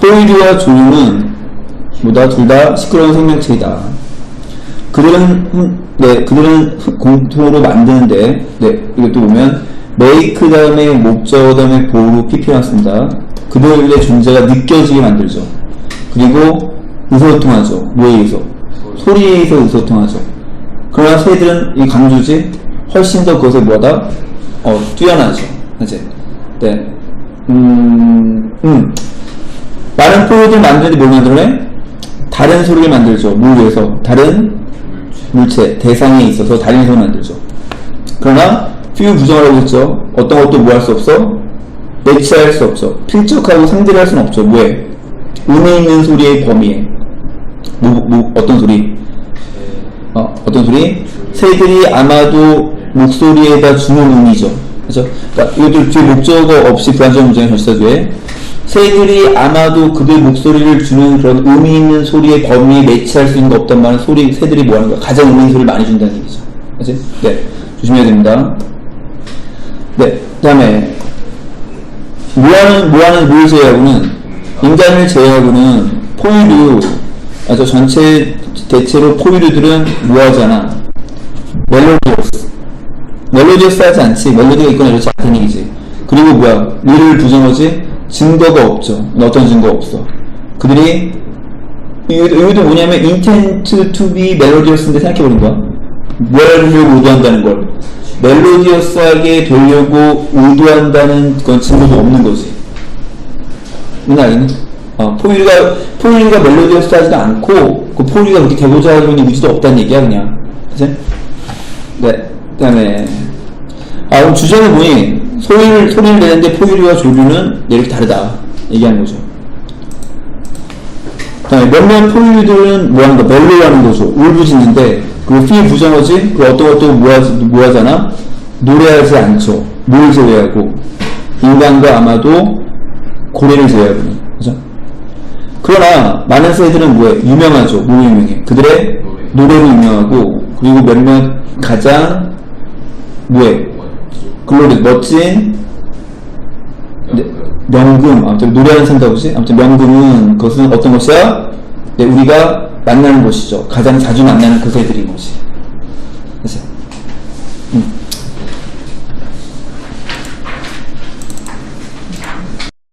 포유류와 조류는 뭐다 둘 다 시끄러운 생명체이다. 그들은 흠- 네 그들은 흠- 공통으로 만드는데 네 이것도 보면 메이크 다음에 목적 다음에 보호로 PP가 왔습니다. 그들의 존재가 느껴지게 만들죠. 그리고 의소통하죠. 뭐에 의해서? 소리에 의해서 의소통하죠. 그러나 새들은 이 강조지 훨씬 더 그것에 뭐하다? 어 뛰어나죠. 이제 네. 음, 음. 많은 포유들 만드는데 뭘 만들래? 다른 소리를 만들죠. 뭘 위해서? 다른 물체, 대상에 있어서 다른 소리를 만들죠. 그러나, few 부정하라고 했죠. 어떤 것도 뭐 할 수 없어? 매치할 수 없어. 필적하고 상대를 할 수는 없죠. 뭐에? 의미 있는 소리의 범위에. 뭐, 뭐, 어떤 소리? 어, 어떤 소리? 새들이 아마도 목소리에다 주는 의미죠. 그죠? 그러니까 이것도 뒤에 목적어 없이 불안정 문장의 전치사도에 새들이 아마도 그들 목소리를 주는 그런 의미 있는 소리의 범위에 매치할 수 있는 거 없단 말은 소리, 새들이 뭐 하는 거야? 가장 의미 있는 소리를 많이 준다는 얘기죠. 그지? 네. 조심해야 됩니다. 네. 그 다음에, 뭐하는, 뭐하는 뭘 제외하고는, 인간을 제외하고는 포유류, 아, 저 전체, 대체로 포유류들은 뭐하잖아? 멜로디어스. 멜로디어스 하지 않지. 멜로디가 있거나 이렇지 않다는 얘기지. 그리고 뭐야? 이를 부정하지? 증거가 없죠. 어떤 증거 없어. 그들이, 이것도 뭐냐면, intent to be melodious인데 생각해보는 거야. 뭘 하려고 의도한다는 걸. 멜로디어스하게 되려고 의도한다는 그건 증거도 없는 거지. 무슨 알겠니? 어, 포유류가, 포유류가 멜로디어스 하지도 않고, 그 포유류가 그렇게 되고자 하는 의지도 없다는 얘기야, 그냥. 그치? 네. 그 다음에, 아, 그럼 주제는 뭐니? 소리를, 소리를 내는데 포유류와 조류는 이렇게 다르다. 얘기하는 거죠. 그 다음에 몇몇 포유류들은 뭐 하는 거? 멜로 하는 거죠. 울부짖는데, 그피 부정어지? 그 어떤 것도 뭐, 뭐 하잖아? 노래하지 않죠. 뭘 제외하고? 인간과 아마도 고래를 제외하고는. 그죠? 그러나, 많은 새들은 뭐해? 유명하죠. 뭐 유명해? 그들의 노래로 유명하고, 그리고 몇몇 가장, 뭐해? 글로리, 멋진, 네, 명금, 아무튼 노래하는 산다고지? 아무튼 명금은 그것은 어떤 것이야? 네, 우리가 만나는 곳이죠. 가장 자주 만나는 그 새들인 것이. 그래서, 음.